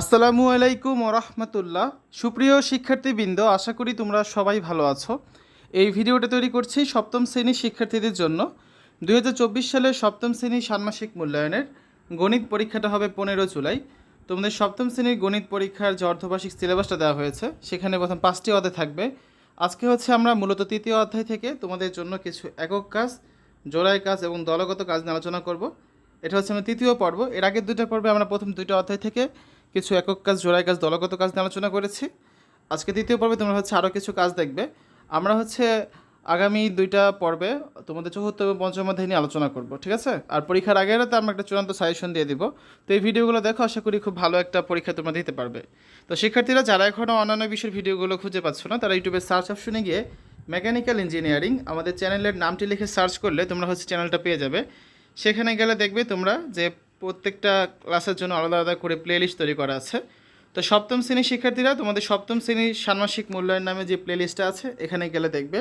আসসালামু আলাইকুম ওরহমতুল্লাহ সুপ্রিয় শিক্ষার্থীবৃন্দ, আশা করি তোমরা সবাই ভালো আছো। এই ভিডিওটা তৈরি করছি সপ্তম শ্রেণির শিক্ষার্থীদের জন্য। দু হাজার চব্বিশ সালের সপ্তম শ্রেণির ষান্মাসিক মূল্যায়নের গণিত পরীক্ষাটা হবে পনেরো জুলাই। তোমাদের সপ্তম শ্রেণির গণিত পরীক্ষার যে অর্ধবার্ষিক সিলেবাসটা দেওয়া হয়েছে, সেখানে প্রথম পাঁচটি অধ্যায় থাকবে। আজকে হচ্ছে আমরা মূলত তৃতীয় অধ্যায় থেকে তোমাদের জন্য কিছু একক কাজ, জোড়ায় কাজ এবং দলগত কাজ নিয়ে আলোচনা করব। এটা হচ্ছে আমরা তৃতীয় পর্ব। এর আগের দুটো পর্বে আমরা প্রথম দুইটা অধ্যায় থেকে কিছু একক কাজ জোড়ায় কাজ, দলগত কাজ নিয়ে আলোচনা করেছি। আজকে দ্বিতীয় পর্বে তোমরা হচ্ছে আরও কিছু কাজ দেখবে। আমরা হচ্ছে আগামী দুইটা পর্বে তোমাদের চতুর্থ এবং পঞ্চম অধ্যায় নিয়ে আলোচনা করব, ঠিক আছে? আর পরীক্ষার আগের রাতে আমরা একটা চূড়ান্ত সাজেশন দিয়ে দিব। তো এই ভিডিওগুলো দেখো, আশা করি খুব ভালো একটা পরীক্ষা তোমরা দিতে পারবে। তো শিক্ষার্থীরা, যারা এখনও অন্যান্য বিষয়ের ভিডিওগুলো খুঁজে পাচ্ছ না, তারা ইউটিউবে সার্চ অপশনে গিয়ে মেকানিক্যাল ইঞ্জিনিয়ারিং আমাদের চ্যানেলের নামটি লিখে সার্চ করলে তোমরা হচ্ছে চ্যানেলটা পেয়ে যাবে। সেখানে গেলে দেখবে তোমরা যে প্রত্যেকটা ক্লাসের জন্য আলাদা আলাদা করে প্লেলিস্ট তৈরি করা আছে। তো সপ্তম শ্রেণির শিক্ষার্থীরা তোমাদের সপ্তম শ্রেণির ষান্মাসিক মূল্যায়ন নামে যে প্লেলিস্টটা আছে, এখানে গেলে দেখবে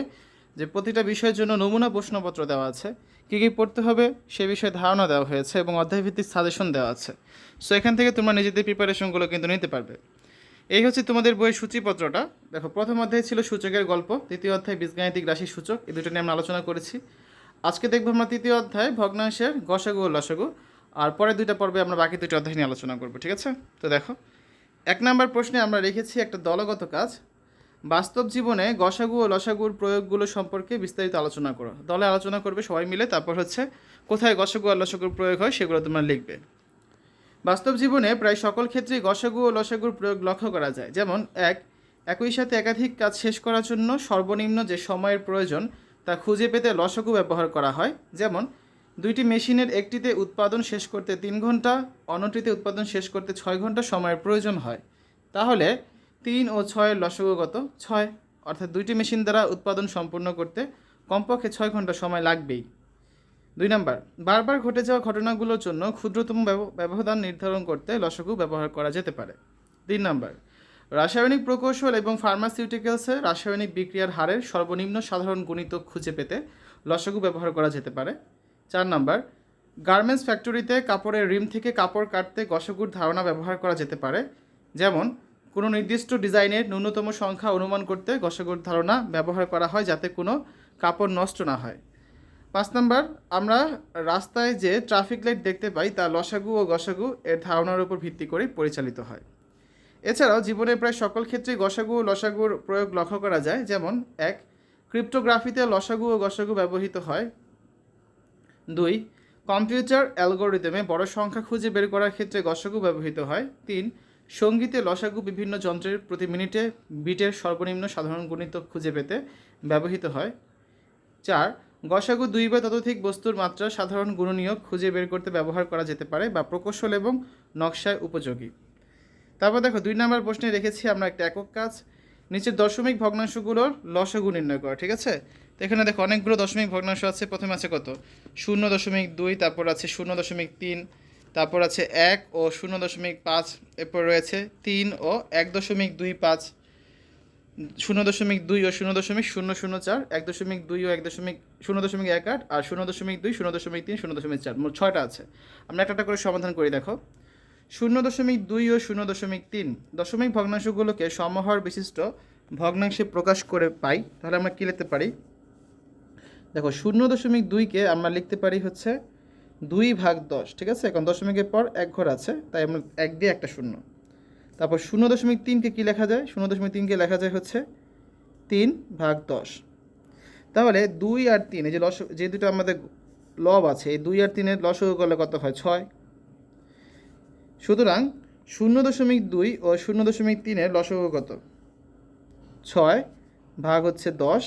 যে প্রতিটা বিষয়ের জন্য নমুনা প্রশ্নপত্র দেওয়া আছে। কী কী পড়তে হবে সে বিষয়ে ধারণা দেওয়া হয়েছে এবং অধ্যায়ভিত্তিক সাজেশন দেওয়া আছে। সো এখান থেকে তোমরা নিজেদের প্রিপারেশনগুলো কিন্তু নিতে পারবে। এই হচ্ছে তোমাদের বইয়ের সূচিপত্রটা। দেখো, প্রথম অধ্যায় ছিল সূচকের গল্প, দ্বিতীয় অধ্যায় বীজগাণিতিক রাশি সূচক এই দুটো নিয়ে আমরা আলোচনা করেছি। আজকে দেখব আমরা তৃতীয় অধ্যায়, ভগ্নাংশের গসাগু ও লসাগু। আর পরের দুইটা পর্বে আমরা বাকি দুইটা অধ্যায় নিয়ে আলোচনা করব, ঠিক আছে? তো দেখো, এক নম্বর প্রশ্নে আমরা রেখেছি একটা দলগত কাজ। বাস্তব জীবনে গসাগু ও লসাগুর প্রয়োগগুলো সম্পর্কে বিস্তারিত আলোচনা করো। দলে আলোচনা করবে সবাই মিলে, তারপর হচ্ছে কোথায় গসাগু আর লসাগুর প্রয়োগ হয় সেগুলো তোমরা লিখবে। বাস্তব জীবনে প্রায় সকল ক্ষেত্রেই গসাগু ও লসাগুর প্রয়োগ লক্ষ্য করা যায়। যেমন, এক, একই সাথে একাধিক কাজ শেষ করার জন্য সর্বনিম্ন যে সময়ের প্রয়োজন তা খুঁজে পেতে লসাগু ব্যবহার করা হয়। যেমন, দুইটি মেশিনের একটিতে উৎপাদন শেষ করতে তিন ঘণ্টা, অন্যটিতে উৎপাদন শেষ করতে ছয় ঘণ্টা সময়ের প্রয়োজন হয়। তাহলে তিন ও ছয়ের লসাগু কত ছয়। অর্থাৎ দুইটি মেশিন দ্বারা উৎপাদন সম্পূর্ণ করতে কমপক্ষে ছয় ঘণ্টা সময় লাগবেই। দুই নম্বর, বারবার ঘটে যাওয়া ঘটনাগুলোর জন্য ক্ষুদ্রতম ব্যবধান নির্ধারণ করতে লসাগু ব্যবহার করা যেতে পারে। তিন নাম্বার রাসায়নিক প্রকৌশল এবং ফার্মাসিউটিক্যালসে রাসায়নিক বিক্রিয়ার হারের সর্বনিম্ন সাধারণ গুণিতক খুঁজে পেতে লসাগু ব্যবহার করা যেতে পারে। চার নাম্বার গার্মেন্টস ফ্যাক্টরিতে কাপড়ের রিম থেকে কাপড় কাটতে গসগুর ধারণা ব্যবহার করা যেতে পারে। যেমন, কোনো নির্দিষ্ট ডিজাইনের ন্যূনতম সংখ্যা অনুমান করতে গসগুর ধারণা ব্যবহার করা হয় যাতে কোনো কাপড় নষ্ট না হয়। পাঁচ নাম্বার, আমরা রাস্তায় যে ট্রাফিক লাইট দেখতে পাই তা লসাগু ও গসাগু এর ধারণার উপর ভিত্তি করে পরিচালিত হয়। এছাড়াও জীবনের প্রায় সকল ক্ষেত্রেই গসাগু ও লসাগুর প্রয়োগ লক্ষ্য করা যায়। যেমন, এক, ক্রিপ্টোগ্রাফিতে লসাগু ও গসাগু ব্যবহৃত হয়। দুই, কম্পিউটার অ্যালগোরিদমে বড় সংখ্যা খুঁজে বের করার ক্ষেত্রে গসাগু ব্যবহৃত হয়। তিন, সঙ্গীতে লসাগু বিভিন্ন যন্ত্রের প্রতি মিনিটে বিটের সর্বনিম্ন সাধারণ গুণিতক খুঁজে পেতে ব্যবহৃত হয়। চার, গসাগু দুই বা ততোধিক বস্তুর মাত্রা সাধারণ গুণনীয়ক খুঁজে বের করতে ব্যবহার করা যেতে পারে বা প্রকৌশল এবং নকশায় উপযোগী। তারপর দেখো, দুই নম্বর প্রশ্নে রেখেছি আমরা একটা একক কাজ। নিচের দশমিক ভগ্নাংশগুলোর লসাগু নির্ণয় করা, ঠিক আছে? তো এখানে দেখো, অনেকগুলো দশমিক ভগ্নাংশ আছে। প্রথমে আছে কত? শূন্য দশমিক দুই, তারপর আছে শূন্য দশমিক তিন, তারপর আছে এক ও শূন্য দশমিক পাঁচ, এরপর রয়েছে তিন ও এক দশমিক দুই পাঁচ। শূন্য দশমিক দুই ও শূন্য দশমিক শূন্য শূন্য চার, এক দশমিক দুই ও এক দশমিক, শূন্য দশমিক এক আট, আর শূন্য দশমিক দুই, শূন্য দশমিক তিন, শূন্য দশমিক চার, মোট ছয়টা আছে। আমরা একটা একটা করে সমাধান করি দেখো। শূন্য দশমিক দুই ও শূন্য দশমিক তিন। দশমিক ভগ্নাংশগুলোকে সমহর বিশিষ্ট ভগ্নাংশে প্রকাশ করে পাই। তাহলে আমরা কী লিখতে পারি? দেখো শূন্য দশমিক দুইকে আমরা লিখতে পারি হচ্ছে দুই ভাগ দশ, ঠিক আছে? এখন দশমিকের পর এক ঘর আছে, তাই আমরা এক দিয়ে একটা শূন্য। তারপর শূন্য দশমিক তিনকে কী লেখা যায়? শূন্য দশমিক তিনকে লেখা যায় হচ্ছে তিন ভাগ দশ। তাহলে দুই আর তিন, এই যে লস যে দুটো আমাদের লব আছে, এই দুই আর তিনের লসগু করলে কত হয়? ছয়। সুতরাং শূন্য দশমিক দুই ও শূন্য দশমিক তিনের লসগু কত? ছয় ভাগ হচ্ছে দশ,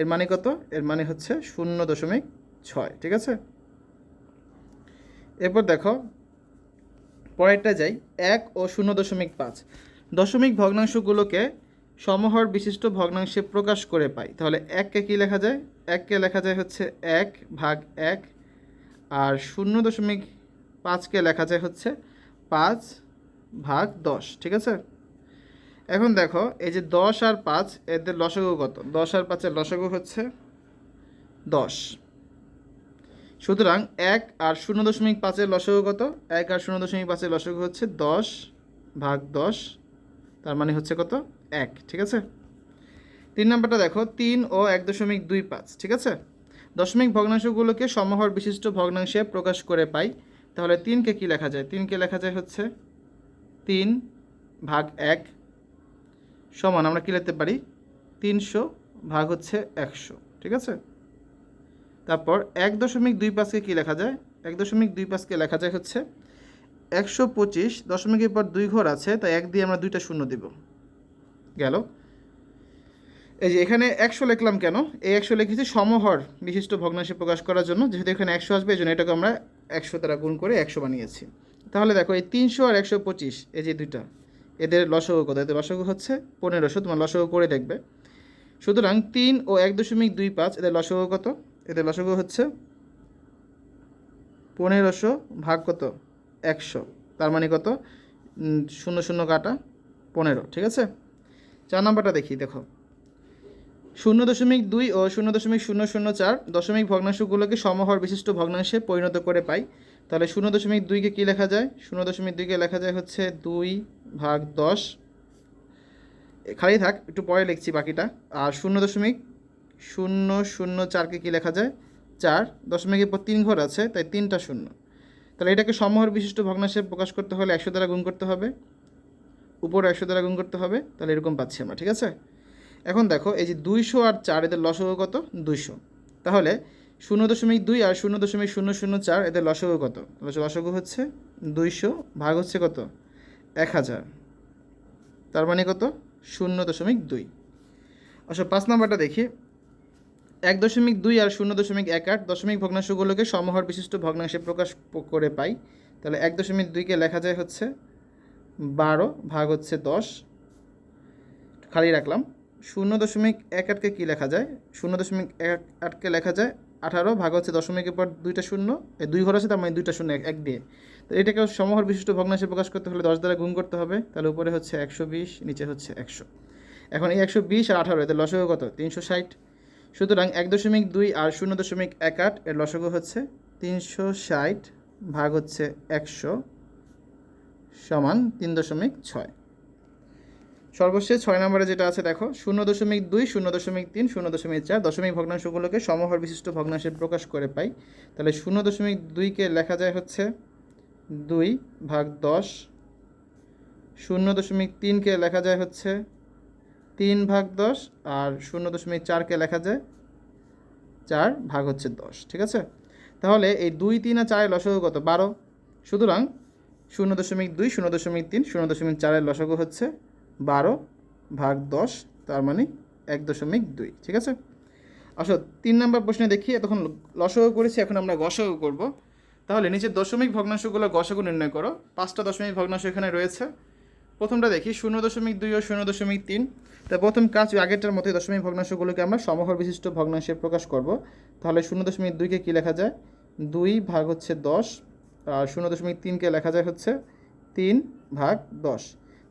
এর মানে কত? এর মানে হচ্ছে শূন্য দশমিক ছয়, ঠিক আছে? এরপর দেখো পরেরটা যাই, এক ও শূন্য দশমিক পাঁচ। দশমিক ভগ্নাংশগুলোকে সমহর বিশিষ্ট ভগ্নাংশে প্রকাশ করে পাই। তাহলে এককে কী লেখা যায়? এককে লেখা যায় হচ্ছে এক ভাগ এক, আর শূন্য দশমিক পাঁচকে লেখা যায় হচ্ছে পাঁচ ভাগ দশ, ঠিক আছে? এখন দেখো, এই যে দশ আর পাঁচ, এদের লসাগু কত? দশ আর পাঁচের লসাগু হচ্ছে দশ। সুতরাং এক আর শূন্য দশমিক পাঁচের লসাগু কত? এক আর শূন্য দশমিক পাঁচের লসাগু হচ্ছে দশ ভাগ দশ, তার মানে হচ্ছে কত? এক, ঠিক আছে? তিন নাম্বারটা দেখো, তিন ও এক দশমিক দুই পাঁচ, ঠিক আছে? দশমিক ভগ্নাংশগুলোকে সমহর বিশিষ্ট ভগ্নাংশে প্রকাশ করে পাই তাহলে তিনকে কি লেখা যায়? তিনকে লেখা যায় হচ্ছে তিন ভাগ এক সমান, আমরা কী লিখতে পারি? তিনশো ভাগ হচ্ছে একশো, ঠিক আছে? তারপর এক দশমিক দুই পাঁচকে কী লেখা যায়? এক দশমিক দুই পাঁচকে লেখা যায় হচ্ছে একশো পঁচিশ দশমিকের পর দুই ঘর আছে, তাই এক দিয়ে আমরা দুইটা শূন্য দিব। গেল? এই যে এখানে একশো লিখলাম কেন? এই একশো লিখেছি সমহর বিশিষ্ট ভগ্নাংশে প্রকাশ করার জন্য, যেহেতু এখানে একশো আসবে, এই জন্য এটাকে আমরা একশো দ্বারা গুণ করে একশো বানিয়েছি। তাহলে দেখো এই তিনশো আর একশো পঁচিশ, এই যে দুইটা, এদের লসগু কত? এদের লসগু হচ্ছে পনেরোশো তোমার লসগু করে দেখবে। সুতরাং তিন ও এক দশমিক দুই পাঁচ, এদের লসগু কত? এদের লসগু হচ্ছে পনেরোশো ভাগ কত? একশো, তার মানে কত? শূন্য শূন্য কাটা পনেরো, ঠিক আছে? চার নাম্বারটা দেখি, দেখো। শূন্য দশমিক দুই ও শূন্য দশমিক শূন্য শূন্য চার দশমিক ভগ্নাংশগুলোকে সমহর বিশিষ্ট ভগ্নাংশে পরিণত করে পাই। তাহলে শূন্য দশমিক দুইকে কী লেখা যায়? শূন্য দশমিক দুইকে লেখা যায় হচ্ছে দুই ভাগ দশ। খালি থাক, একটু পরে লিখছি বাকিটা। আর শূন্য দশমিক শূন্য শূন্য চারকে কী লেখা যায়? চার। দশমিকের পর তিন ঘর আছে, তাই তিনটা শূন্য। তাহলে এটাকে সমহর বিশিষ্ট ভগ্নাংশে প্রকাশ করতে হলে একশো দ্বারা গুণ করতে হবে। উপরে একশো দ্বারা গুণ করতে হবে। তাহলে এরকম পাচ্ছি আমরা, ঠিক আছে? এখন দেখো, এই যে দুইশো আর চার, এদের লসগু কত? দুইশো। তাহলে শূন্য দশমিক দুই আর শূন্য দশমিক শূন্য শূন্য চার, এদের লসগু কত? লস- লসগু হচ্ছে দুইশো ভাগ হচ্ছে কত? এক হাজার। তার মানে কত? শূন্য দশমিক দুই। অবশ্য পাঁচ নাম্বারটা দেখি। এক দশমিক দুই আর শূন্য দশমিক এক আট দশমিক ভগ্নাংশগুলোকে সমহর বিশিষ্ট ভগ্নাংশে প্রকাশ করে পাই। তাহলে এক দশমিক দুইকে লেখা যায় হচ্ছে বারো ভাগ হচ্ছে দশ। খালি রাখলাম। শূন্য দশমিক এক আটকে কী লেখা যায়? শূন্য দশমিক এক আটকে লেখা যায় আঠারো ভাগ হচ্ছে দশমিকের পর দুইটা শূন্য। এই দুই ঘর আছে, তার মানে দুইটা শূন্য, এক- দিয়ে। তো এটাকে সমহর বিশিষ্ট ভগ্নাংশে প্রকাশ করতে হলে দশ দ্বারা গুণ করতে হবে। তাহলে উপরে হচ্ছে একশো বিশ, নিচে হচ্ছে একশো। এখন এই একশো বিশ আর আঠারো, এদের লসগু কত? তিনশো ষাট। সুতরাং এক দশমিক দুই আর শূন্য দশমিক এক আট, এর লসগু হচ্ছে তিনশো ষাট ভাগ হচ্ছে একশো সমান তিন দশমিক ছয়। সর্বশেষ ছয় নম্বরে যেটা আছে, দেখো, শূন্য দশমিক দুই, শূন্য দশমিক তিন, শূন্য দশমিক চার, দশমিক ভগ্নাংশগুলোকে সমহর বিশিষ্ট ভগ্নাংশে প্রকাশ করে পাই। তাহলে শূন্য দশমিক দুইকে লেখা যায় হচ্ছে দুই ভাগ দশ। শূন্য দশমিক তিনকে লেখা যায় হচ্ছে তিন ভাগ দশ আর শূন্য দশমিক চারকে লেখা যায় চার ভাগ হচ্ছে দশ, ঠিক আছে? তাহলে এই দুই, তিন আর চারের লসগু কত? বারো। সুতরাং শূন্য দশমিক দুই, শূন্য দশমিক তিন, শূন্য দশমিক চারের লসগু হচ্ছে বারো ভাগ দশ, তার মানে এক দশমিক দুই, ঠিক আছে? আসো, তিন নম্বর প্রশ্নে দেখি তখন লসগু করেছি, এখন আমরা গসগু করব। তাহলে নিচের দশমিক ভগ্নাংশগুলো গসগু নির্ণয় করো। পাঁচটা দশমিক ভগ্নাংশ এখানে রয়েছে। প্রথমটা দেখি, শূন্য দশমিক দুই ও শূন্য দশমিক তিন। তা প্রথম কাজ, আগেরটার মতোই দশমিক ভগ্নাংশগুলোকে আমরা সমহর বিশিষ্ট ভগ্নাংশে প্রকাশ করব। তাহলে শূন্য দশমিক দুইকে কী লেখা যায়? দুই ভাগ হচ্ছে দশ, আর শূন্য দশমিক তিনকে লেখা যায় হচ্ছে তিন ভাগ দশ।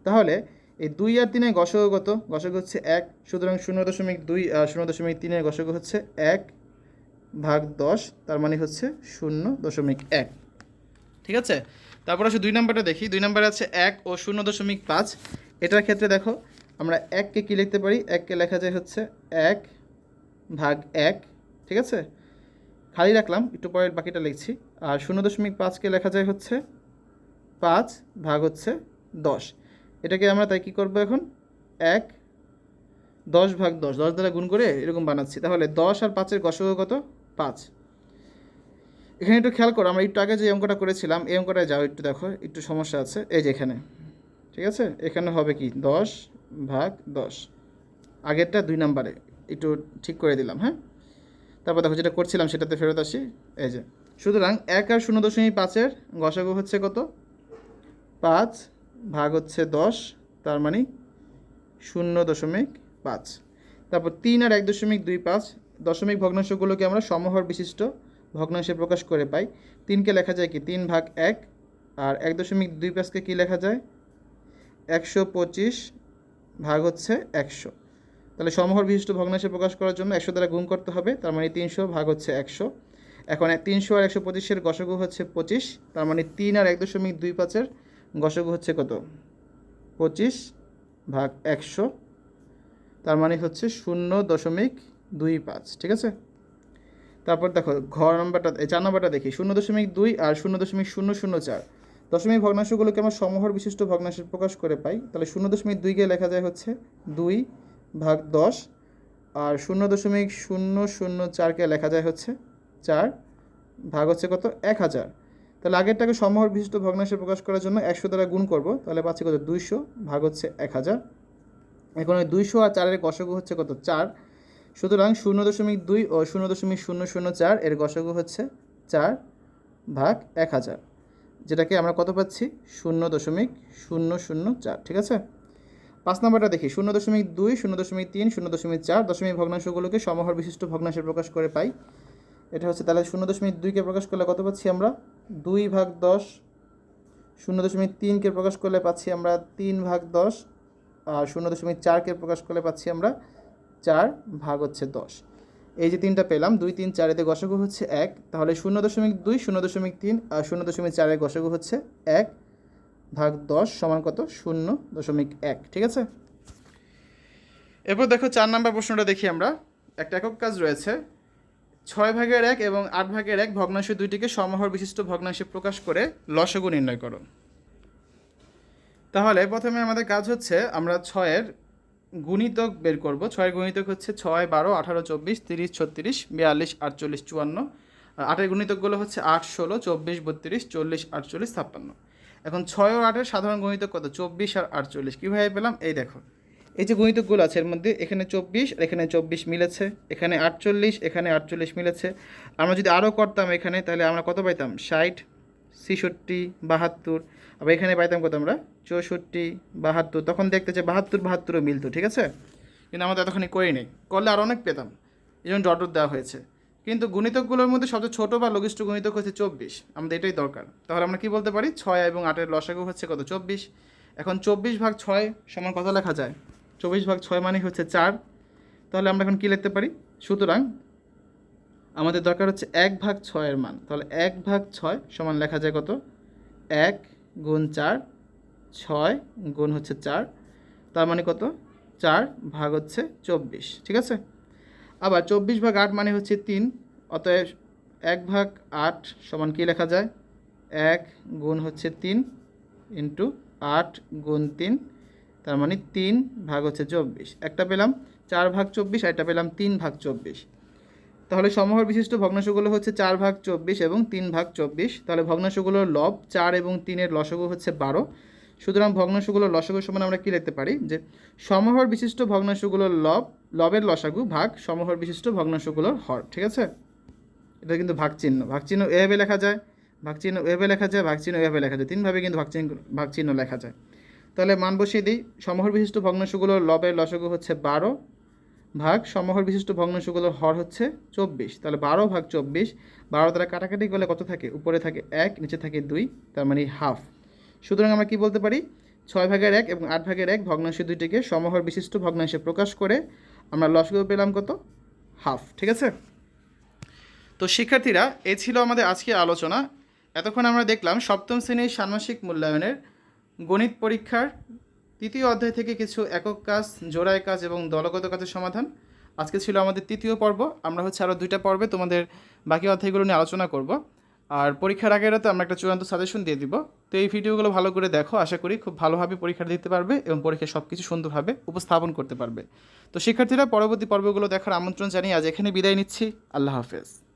তাহলে এই দুই আর তিনের গসক কত? গসক হচ্ছে এক, সুতরাং শূন্য দশমিক দুই শূন্য দশমিক তিনের গসক হচ্ছে এক ভাগ দশ, তার মানে হচ্ছে শূন্য দশমিক এক। ঠিক আছে? তারপর আসলে দুই নম্বরটা দেখি। দুই নম্বরে আছে এক ও শূন্য দশমিক পাঁচ। এটার ক্ষেত্রে দেখো, আমরা এককে কী লিখতে পারি? এককে লেখা যায় হচ্ছে এক ভাগ এক। ঠিক আছে? খালি রাখলাম, একটু পরে বাকিটা লিখছি। আর শূন্য দশমিক পাঁচকে লেখা যায় হচ্ছে পাঁচ ভাগ হচ্ছে দশ। এটাকে আমরা তাই কী করব এখন? এক, দশ ভাগ দশ দশ দ্বারা গুণ করে এরকম বানাচ্ছি। তাহলে দশ আর পাঁচের গসক কত? পাঁচ। এখানে একটু খেয়াল করো, আমরা একটু আগে যে অঙ্কটা করেছিলাম, এই অঙ্কটায় যাও একটু দেখো, একটু সমস্যা আছে। এই যে এখানে, ঠিক আছে? এখানে হবে কি? দশ ভাগ দশ। আগেরটা দুই নাম্বারে, একটু ঠিক করে দিলাম হ্যাঁ? তারপর দেখো যেটা করছিলাম সেটাতে ফেরত আসি। এই যে, সুতরাং এক আর শূন্য দশমিক পাঁচের গসাগু হচ্ছে কত? পাঁচ ভাগ হচ্ছে দশ, তার মানে শূন্য দশমিক পাঁচ। তারপর তিন আর এক দশমিক দুই পাঁচ, দশমিক ভগ্নাংশগুলোকে আমরা সমহর বিশিষ্ট ভগ্নাংশে প্রকাশ করে পাই। তিনকে লেখা যায় কি? তিন ভাগ এক, আর এক দশমিক দুই পাঁচকে কী লেখা যায়? একশো পঁচিশ ভাগ হচ্ছে একশো। তাহলে সমহর বিশিষ্ট ভগ্নাংশে প্রকাশ করার জন্য একশো দ্বারা গুণ করতে হবে, তার মানে তিনশো ভাগ হচ্ছে একশো। এখন তিনশো আর একশো পঁচিশের গসগু হচ্ছে পঁচিশ, তার মানে তিন আর এক দশমিক দুই পাঁচের গসগু হচ্ছে কত? পঁচিশ ভাগ একশো, তার মানে হচ্ছে শূন্য দশমিক দুই পাঁচ, ঠিক আছে? তারপর দেখো ঘর নাম্বারটা চার নাম্বারটা দেখি, শূন্য দশমিক দুই আর শূন্য দশমিক শূন্য শূন্য চার। দশমিক ভগ্নাংশগুলোকে আমরা সমহর বিশিষ্ট ভগ্নাংশে প্রকাশ করে পাই। তাহলে শূন্য দশমিক দুইকে লেখা যায় হচ্ছে দুই ভাগ দশ আর শূন্য দশমিক শূন্য শূন্য চারকে লেখা যায় হচ্ছে চার ভাগ হচ্ছে কত? এক হাজার। তাহলে আগেরটাকে সমহর বিশিষ্ট ভগ্নাংশে প্রকাশ করার জন্য একশো দ্বারা গুণ করব, তাহলে পাচ্ছি কত? দুইশো ভাগ হচ্ছে এক হাজার এখন ওই দুইশো আর চারের গসগু হচ্ছে কত? চার। সুতরাং শূন্য দশমিক দুই ও শূন্য দশমিক শূন্য শূন্য চার এর গসগু হচ্ছে চার ভাগ এক হাজার যেটাকে আমরা কত পাচ্ছি? শূন্য দশমিক শূন্য শূন্য চার, ঠিক আছে? পাঁচ নম্বরটা দেখি, শূন্য দশমিক দুই, শূন্য দশমিক তিন, শূন্য দশমিক চার দশমিক ভগ্নাংশগুলোকে সমহর বিশিষ্ট ভগ্নাংশে প্রকাশ করে পাই। এটা হচ্ছে তাহলে শূন্য দশমিক দুইকে প্রকাশ করলে কত পাচ্ছি আমরা? দুই ভাগ দশ, শূন্য দশমিক তিনকে প্রকাশ করলে পাচ্ছি আমরা তিন ভাগ দশ, আর শূন্য দশমিক চারকে প্রকাশ করলে পাচ্ছি আমরা চার ভাগ হচ্ছে দশ। এই যে তিনটা পেলাম, দুই, তিন চার এতে গসগু হচ্ছে এক, তাহলে শূন্য দশমিক দুই, শূন্য দশমিক তিন, আর শূন্য দশমিক চারের গসগু হচ্ছে এক ভাগ দশ সমান কত? শূন্য দশমিক এক, ঠিক আছে? এরপর দেখো চার নাম্বার প্রশ্নটা দেখি আমরা। একটা একক কাজ রয়েছে ছয় ভাগের এক এবং আট ভাগের এক ভগ্নাংশ দুইটিকে সমহর বিশিষ্ট ভগ্নাংশে প্রকাশ করে লসগু নির্ণয় করো। তাহলে প্রথমে আমাদের কাজ হচ্ছে আমরা ছয়ের গুণিতক বের করব। ছয়ের গুণিতক হচ্ছে ছয়, বারো, আঠারো, চব্বিশ, তিরিশ, ছত্রিশ, বিয়াল্লিশ, আটচল্লিশ, চুয়ান্ন। আটের গুণিতকগুলো হচ্ছে আট, ষোলো, চব্বিশ, বত্রিশ, চল্লিশ, আটচল্লিশ, ছাপ্পান্ন। এখন ছয় ও আটের সাধারণ গণিতক কত? চব্বিশ আর আটচল্লিশ। কীভাবে পেলাম? এই দেখো। এই যে গণিতকগুলো আছে, এর মধ্যে এখানে চব্বিশ আর এখানে চব্বিশ মিলেছে, এখানে আটচল্লিশ এখানে আটচল্লিশ মিলেছে। আমরা যদি আরও করতাম এখানে, তাহলে আমরা কত পাইতাম? ষাট, ছেষট্টি, বাহাত্তর। আবার এখানে পাইতাম কত আমরা? চৌষট্টি, বাহাত্তর। তখন দেখতে যে বাহাত্তর, বাহাত্তরও মিলতো, ঠিক আছে? কিন্তু আমরা ততক্ষণই করি নেই। করলে আরও অনেক পেতাম। এই জন্য ডট দেওয়া হয়েছে। কিন্তু গুণিতকগুলোর মধ্যে সবচেয়ে ছোটো বা লঘিষ্ঠ গুণিতক হচ্ছে চব্বিশ। আমাদের এটাই দরকার। তাহলে আমরা কি বলতে পারি? ছয় এবং আটের লসাগু হচ্ছে কত? চব্বিশ। এখন চব্বিশ ভাগ ছয় সমান কত লেখা যায়? চব্বিশ ভাগ ছয় মানে হচ্ছে চার। তাহলে আমরা এখন কী লিখতে পারি? সুতরাং আমাদের দরকার হচ্ছে এক ভাগ ছয়ের মান। তাহলে এক ভাগ ছয় সমান লেখা যায় কত? এক গুণ চার, ছয় গুণ হচ্ছে চার। তার মানে কত? চার ভাগ হচ্ছে চব্বিশ, ঠিক আছে? আবার চব্বিশ ভাগ আট মানে হচ্ছে তিন, অতএব এক ভাগ আট সমান কী লেখা যায়? এক গুণ হচ্ছে তিন ইন্টু আট গুণ তিন তার মানে তিন ভাগ হচ্ছে চব্বিশ। একটা পেলাম চার ভাগ চব্বিশ একটা পেলাম তিন ভাগ চব্বিশ। তাহলে সমহর বিশিষ্ট ভগ্নাংশগুলো হচ্ছে চার ভাগ চব্বিশ এবং তিন ভাগ চব্বিশ। তাহলে ভগ্নাংশগুলোর লব চার এবং তিনের লসগু হচ্ছে বারো। সুতরাং ভগ্নাংশগুলোর লসাগু সমান আমরা কী লিখতে পারি? যে সমহর বিশিষ্ট ভগ্নাংশগুলোর লব, লবের লসাগু ভাগ সমহর বিশিষ্ট ভগ্নাংশগুলোর হর, ঠিক আছে? এটা কিন্তু ভাগ চিহ্ন। ভাগ চিহ্ন এভাবে লেখা যায়, ভাগ চিহ্ন এভাবে লেখা যায়, ভাগ চিহ্ন এভাবে লেখা যায়। তিনভাবে কিন্তু ভাগ চিহ্ন ভাগ চিহ্ন লেখা যায়। তাহলে মান বসিয়ে দিই। সমহর বিশিষ্ট ভগ্নাংশগুলোর লবের লসাগু হচ্ছে বারো ভাগ সমহর বিশিষ্ট ভগ্নাংশগুলোর হর হচ্ছে চব্বিশ। তাহলে বারো ভাগ চব্বিশ, বারো দ্বারা কাটাকাটি করলে কত থাকে? উপরে থাকে এক, নিচে থাকে দুই, তার মানে হাফ। সুতরাং আমরা কি বলতে পারি? ছয় ভাগের এক এবং আট ভাগের এক ভগ্নাংশ দুইটিকে সমহর বিশিষ্ট ভগ্নাংশে প্রকাশ করে আমরা লসগু পেলাম কত? হাফ। ঠিক আছে? তো শিক্ষার্থীরা, এ ছিল আমাদের আজকের আলোচনা। এতক্ষণ আমরা দেখলাম সপ্তম শ্রেণির ষান্মাসিক মূল্যায়নের গণিত পরীক্ষার তৃতীয় অধ্যায় থেকে কিছু একক কাজ, জোড়ায় কাজ এবং দলগত কাজের সমাধান। আজকে ছিল আমাদের তৃতীয় পর্ব। আমরা হচ্ছে আরও দুইটা পর্বে তোমাদের বাকি অধ্যায়গুলো নিয়ে আলোচনা করব। আর পরীক্ষার আগের রাতে আমরা একটা চূড়ান্ত সাজেশন দিয়ে দিব। তো এই ভিডিওগুলো ভালো করে দেখো। আশা করি খুব ভালোভাবে পরীক্ষা দিতে পারবে এবং পরীক্ষায় সব কিছু সুন্দরভাবে উপস্থাপন করতে পারবে। তো শিক্ষার্থীরা, পরবর্তী পর্বগুলো দেখার আমন্ত্রণ জানিয়ে আজ এখানে বিদায় নিচ্ছি। আল্লাহ হাফেজ।